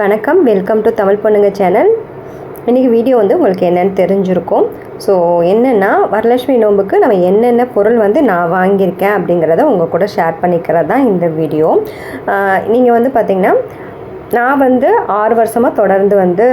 வணக்கம். Welcome to Tamil பொண்ணுங்க channel. இன்றைக்கி வீடியோ வந்து உங்களுக்கு என்னென்னு தெரிஞ்சிருக்கும். ஸோ என்னென்னா வரலட்சுமி நோம்புக்கு நம்ம என்னென்ன பொருள் வந்து நான் வாங்கியிருக்கேன் அப்படிங்கிறத உங்கள் கூட ஷேர் பண்ணிக்கிறது தான் இந்த வீடியோ நீங்கள் வந்து பார்த்திங்கன்னா நான் வந்து ஆறு வருஷமாக தொடர்ந்து வந்து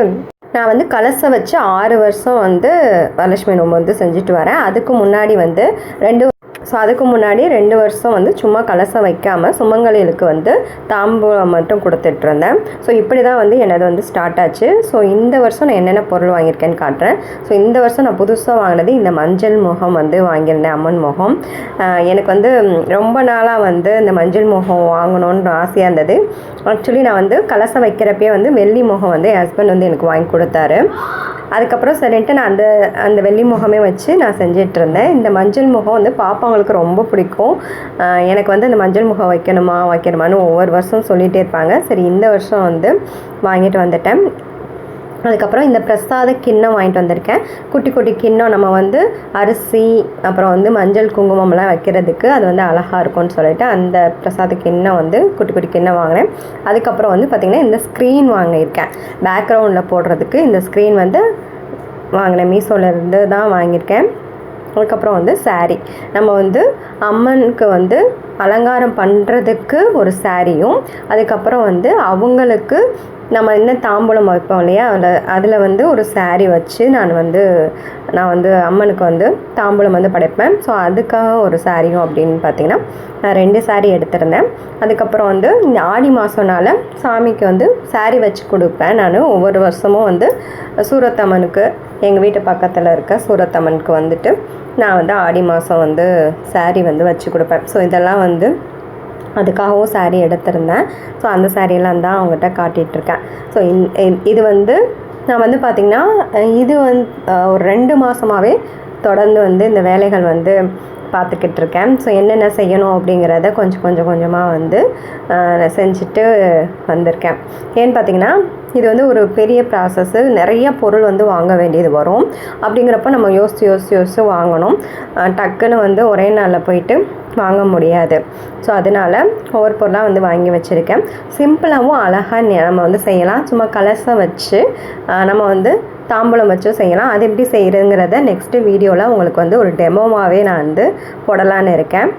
நான் வந்து கலசை வச்சு ஆறு வருஷம் வந்து வரலட்சுமி நோம்பு வந்து செஞ்சுட்டு வரேன். அதுக்கு முன்னாடி வந்து ரெண்டு ஸோ அதுக்கு முன்னாடி ரெண்டு வருஷம் வந்து சும்மா கலசம் வைக்காமல் சுமங்கலிகளுக்கு வந்து தாம்பூலம் மட்டும் கொடுத்துட்ருந்தேன். ஸோ இப்படி தான் வந்து எனது வந்து ஸ்டார்ட் ஆச்சு. ஸோ இந்த வருஷம் நான் என்னென்ன பொருள் வாங்கியிருக்கேன்னு காட்டுறேன். ஸோ இந்த வருஷம் நான் புதுசாக வாங்கினது இந்த மஞ்சள் முகம் வந்து வாங்கியிருந்தேன் அம்மன் முகம். எனக்கு வந்து ரொம்ப நாளாக வந்து இந்த மஞ்சள் முகம் வாங்கணுன்ற ஆசையாக இருந்தது. ஆக்சுவலி நான் வந்து கலசம் வைக்கிறப்பே வந்து வெள்ளி முகம் வந்து என் ஹஸ்பண்ட் வந்து எனக்கு வாங்கி கொடுத்தாரு. அதுக்கப்புறம் சரின்ட்டு நான் அந்த அந்த வெள்ளி முகமே வச்சு நான் செஞ்சிட்ருந்தேன். இந்த மஞ்சள் முகம் வந்து பாப்பாங்களுக்கு ரொம்ப பிடிக்கும். எனக்கு வந்து இந்த மஞ்சள் முகம் வைக்கணுமா வைக்கணுமான்னு ஒவ்வொரு வருஷம் சொல்லிகிட்டே இருப்பாங்க. சரி இந்த வருஷம் வந்து வாங்கிட்டு வந்துட்டேன். அதுக்கப்புறம் இந்த பிரசாத கிண்ணம் வாங்கிட்டு வந்திருக்கேன். குட்டி குட்டி கிண்ணம் நம்ம வந்து அரிசி அப்புறம் வந்து மஞ்சள் குங்குமம்லாம் வைக்கிறதுக்கு அது வந்து அழகாக இருக்கும்னு சொல்லிட்டு அந்த பிரசாத கிண்ணம் வந்து குட்டி குட்டி கிண்ணம் வாங்கினேன். அதுக்கப்புறம் வந்து பார்த்திங்கன்னா இந்த ஸ்க்ரீன் வாங்கியிருக்கேன். பேக்ரவுண்டில் போடுறதுக்கு இந்த ஸ்க்ரீன் வந்து வாங்கினேன். மீஷோலேருந்து தான் வாங்கியிருக்கேன். அதுக்கப்புறம் வந்து saree. நம்ம வந்து அம்மனுக்கு வந்து அலங்காரம் பண்ணுறதுக்கு ஒரு சாரியும் அதுக்கப்புறம் வந்து அவங்களுக்கு நம்ம என்ன தாம்பூலம் வைப்போம் இல்லையா? அதில் அதில் வந்து ஒரு saree வச்சு நான் வந்து நான் வந்து அம்மனுக்கு வந்து தாம்பூலம் வந்து படைப்பேன். ஸோ அதுக்காக ஒரு சாரியும் அப்படின்னு பார்த்தீங்கன்னா நான் ரெண்டு saree எடுத்திருந்தேன். அதுக்கப்புறம் வந்து இந்த ஆடி மாதம்னால சாமிக்கு வந்து saree வச்சு கொடுப்பேன் நான். ஒவ்வொரு வருஷமும் வந்து சூரத்தம்மனுக்கு எங்கள் வீட்டு பக்கத்தில் இருக்க சூரத்தம்மனுக்கு வந்துட்டு நான் வந்து ஆடி மாதம் வந்து saree வந்து வச்சு கொடுப்பேன். ஸோ இதெல்லாம் வந்து அதுக்காகவும் சாரீ எடுத்திருந்தேன். ஸோ அந்த சாரியெல்லாம் தான் அவங்ககிட்ட காட்டிகிட்ருக்கேன் ஸோ இது வந்து நான் வந்து பார்த்திங்கன்னா இது வந்து ஒரு ரெண்டு மாதமாகவே தொடர்ந்து வந்து இந்த வேலைகள் வந்து பார்த்துக்கிட்டு இருக்கேன் ஸோ என்னென்ன செய்யணும் அப்படிங்கிறத கொஞ்சம் கொஞ்சம் கொஞ்சமாக வந்து நான் செஞ்சுட்டு வந்திருக்கேன். ஏன்னு பார்த்தீங்கன்னா இது வந்து ஒரு பெரிய ப்ராசஸ்ஸு நிறைய பொருள் வந்து வாங்க வேண்டியது வரும். அப்படிங்கிறப்ப நம்ம யோசித்து யோசித்து யோசித்து வாங்கணும். டக்குன்னு வந்து ஒரே நாளில் போயிட்டு வாங்க முடியாது. ஸோ அதனால் ஒவ்வொரு பொருளாக வந்து வாங்கி வச்சுருக்கேன். சிம்பிளாகவும் அழகாக நம்ம வந்து செய்யலாம். சும்மா கலசம் வச்சு நம்ம வந்து தாம்பூலம் வச்சும் செய்யலாம். அது எப்படி செய்கிறதுங்கிறத நெக்ஸ்ட்டு வீடியோவில் உங்களுக்கு வந்து ஒரு டெமோவாகவே நான் வந்து போடலான்னு இருக்கேன்.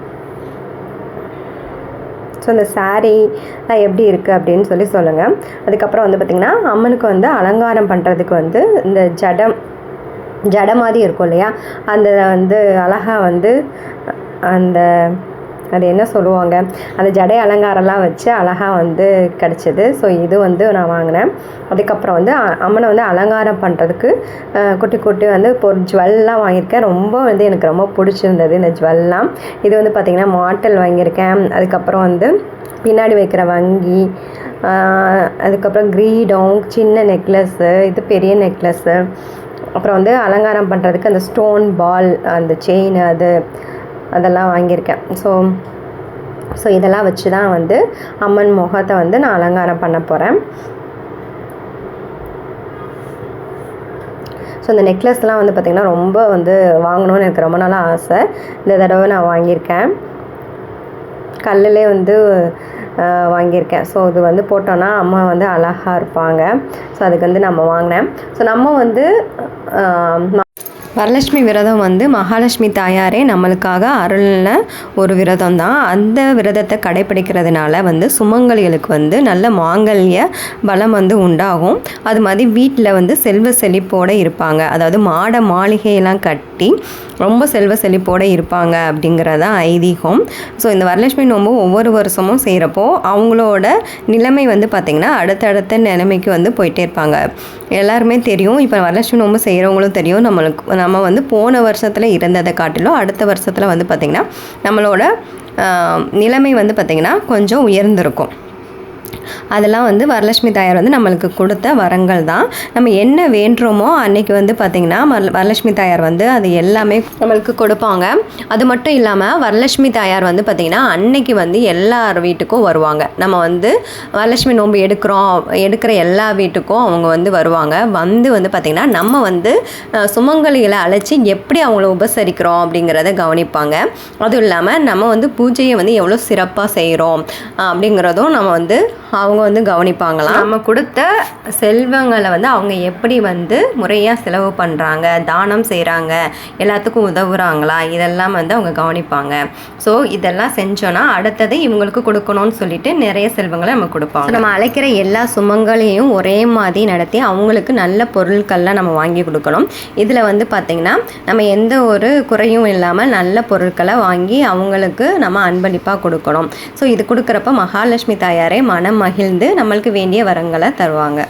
ஸோ இந்த சாரீ எப்படி இருக்குது அப்படின்னு சொல்லி சொல்லுங்கள் அதுக்கப்புறம் வந்து பார்த்திங்கன்னா அம்மனுக்கு வந்து அலங்காரம் பண்ணுறதுக்கு வந்து இந்த ஜடம் ஜடை மாதிரி இருக்கும் இல்லையா? அந்த வந்து அழகாக வந்து அந்த அது என்ன சொல்லுவாங்க? அந்த ஜடை அலங்காரம்லாம் வச்சு அழகாக வந்து கிடச்சிது. ஸோ இது வந்து நான் வாங்கினேன். அதுக்கப்புறம் வந்து அம்மனை வந்து அலங்காரம் பண்ணுறதுக்கு குட்டி குட்டி வந்து இப்போ ஒரு ஜுவல்லாம் வாங்கியிருக்கேன். ரொம்ப வந்து எனக்கு ரொம்ப பிடிச்சிருந்தது இந்த ஜுவல்லாம். இது வந்து பார்த்திங்கன்னா மாட்டல் வாங்கியிருக்கேன். அதுக்கப்புறம் வந்து பின்னாடி வைக்கிற வங்கி அதுக்கப்புறம் கிரீடம் சின்ன நெக்லஸ்ஸு இது பெரிய நெக்லஸ்ஸு அப்புறம் வந்து அலங்காரம் பண்ணுறதுக்கு அந்த ஸ்டோன் பால் அந்த செயின் அது அதெல்லாம் வாங்கியிருக்கேன். ஸோ ஸோ இதெல்லாம் வச்சு தான் வந்து அம்மன் முகத்தை வந்து நான் அலங்காரம் பண்ண போகிறேன் ஸோ இந்த நெக்லஸ்லாம் வந்து பார்த்திங்கன்னா ரொம்ப வந்து வாங்கணும்னு எனக்கு ரொம்ப நாளாக ஆசை. இந்த தடவை நான் வாங்கியிருக்கேன். கல்லிலே வந்து வாங்கியிருக்கேன். ஸோ இது வந்து போட்டோன்னா அம்மா வந்து அழகாக இருப்பாங்க. ஸோ அதுக்கு வந்து நம்ம வாங்கினேன். ஸோ நம்ம வந்து வரலட்சுமி விரதம் வந்து மகாலட்சுமி தாயாரே நம்மளுக்காக அருள்ன ஒரு விரதம் தான் அந்த விரதத்தை கடைபிடிக்கிறதுனால வந்து சுமங்கலிகளுக்கு வந்து நல்ல மாங்கல்ய பலம் வந்து உண்டாகும். அது மாதிரி வீட்டில் வந்து செல்வ செழிப்போடு இருப்பாங்க. அதாவது மாட மாளிகையெல்லாம் கட்டி ரொம்ப செல்வ செழிப்போடு இருப்பாங்க அப்படிங்கிறதான் ஐதீகம். ஸோ இந்த வரலட்சுமி நோம்பு ஒவ்வொரு வருஷமும் செய்கிறப்போ அவங்களோட நிலைமை வந்து பார்த்திங்கன்னா அடுத்தடுத்த நிலைமைக்கு வந்து போயிட்டே இருப்பாங்க. எல்லாருமே தெரியும். இப்போ வரலட்சுமி நோம்பு செய்கிறவங்களும் தெரியும். நம்மளுக்கு நம்ம வந்து போன வருஷத்தில் இருந்ததை காட்டிலும் அடுத்த வருஷத்தில் வந்து பார்த்திங்கன்னா நம்மளோட நிலைமை வந்து பார்த்திங்கன்னா கொஞ்சம் உயர்ந்திருக்கும். அதெல்லாம் வந்து வரலட்சுமி தாயார் வந்து நம்மளுக்கு கொடுத்த வரங்கள் தான். நம்ம என்ன வேண்டுறோமோ அன்னைக்கு வந்து பார்த்திங்கன்னா வரலட்சுமி தாயார் வந்து அது எல்லாமே நம்மளுக்கு கொடுப்பாங்க. அது மட்டும் இல்லாமல் வரலட்சுமி தாயார் வந்து பார்த்திங்கன்னா அன்னைக்கு வந்து எல்லார் வீட்டுக்கும் வருவாங்க. நம்ம வந்து வரலட்சுமி நோன்பு எடுக்கிறோம் எடுக்கிற எல்லா வீட்டுக்கும் அவங்க வந்து வருவாங்க. வந்து வந்து பார்த்திங்கன்னா நம்ம வந்து சுமங்கலிகளை அழைச்சி எப்படி அவங்கள உபசரிக்கிறோம் அப்படிங்கிறத கவனிப்பாங்க. அதுவும் இல்லாமல் நம்ம வந்து பூஜையை வந்து எவ்வளோ சிறப்பாக செய்கிறோம் அப்படிங்கிறதும் நம்ம வந்து அவங்க வந்து கவனிப்பாங்களாம் நம்ம கொடுத்த செல்வங்களை வந்து அவங்க எப்படி வந்து முறையாக செலவு பண்ணுறாங்க தானம் செய்கிறாங்க எல்லாத்துக்கும் உதவுறாங்களா? இதெல்லாம் வந்து அவங்க கவனிப்பாங்க. ஸோ இதெல்லாம் செஞ்சோன்னா அடுத்தது இவங்களுக்கு கொடுக்கணும்னு சொல்லிட்டு நிறைய செல்வங்களை நம்ம கொடுப்பாங்க நம்ம அழைக்கிற எல்லா சுமங்களையும் ஒரே மாதிரி நடத்தி அவங்களுக்கு நல்ல பொருட்கள்லாம் நம்ம வாங்கி கொடுக்கணும். இதில் வந்து பார்த்திங்கன்னா நம்ம எந்த ஒரு குறையும் இல்லாமல் நல்ல பொருட்களை வாங்கி அவங்களுக்கு நம்ம அன்பளிப்பாக கொடுக்கணும். ஸோ இது கொடுக்குறப்ப மகாலட்சுமி தாயாரே மனம் மகிழ்ந்து நம்மளுக்கு வேண்டிய வரங்களை தருவாங்க.